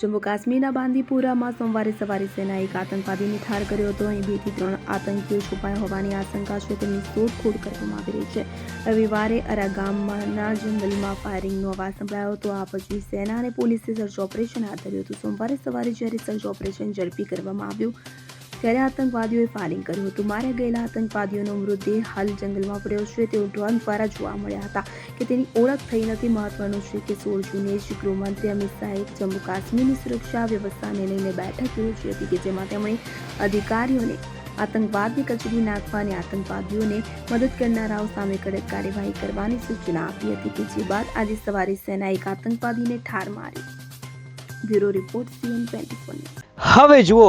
જમ્મુ કાશ્મીરના બાંદીપુરામાં સોમવારે સવારે સેનાએ એક આતંકવાદીને ઠાર કર્યો હતો. અહીં બેથી ત્રણ આતંકીઓ છુપાયા હોવાની આશંકા છે. તેમની શોધખોળ કરવામાં આવી રહી છે. રવિવારે અરા ગામના જંગલમાં ફાયરિંગનો અવાજ સંભળાયો હતો. આ પછી સેના અને પોલીસે સર્ચ ઓપરેશન હાથ ધર્યું હતું. સોમવારે સવારે જ્યારે સર્ચ ઓપરેશન ઝડપી કરવામાં આવ્યું ત્યારે આતંકવાદીઓએ ફાયરિંગ કર્યું હતું. માર્યા ગયેલા આતંકવાદીઓનો મૃતદેહ હાલ જંગલમાં પડ્યો છે. તેઓ ડ્રોન દ્વારા જોવા મળ્યા હતા કે તેની ઓળખ થઈ નથી. મહત્વનું છે કે સોળ જૂને જ ગૃહમંત્રી અમિત શાહે જમ્મુ કાશ્મીરની સુરક્ષા વ્યવસ્થાને લઈને બેઠક યોજી હતી કે જેમાં તેમણે અધિકારીઓને આતંકવાદની કચડી નાખવા અને આતંકવાદીઓને મદદ કરનારાઓ સામે કડક કાર્યવાહી કરવાની સૂચના આપી હતી કે જે બાદ આજે સવારે સેનાએ એક આતંકવાદીને ઠાર માર્યો બ્યુરો રિપોર્ટ સીએન ટ્વેન્ટી હવે જુઓ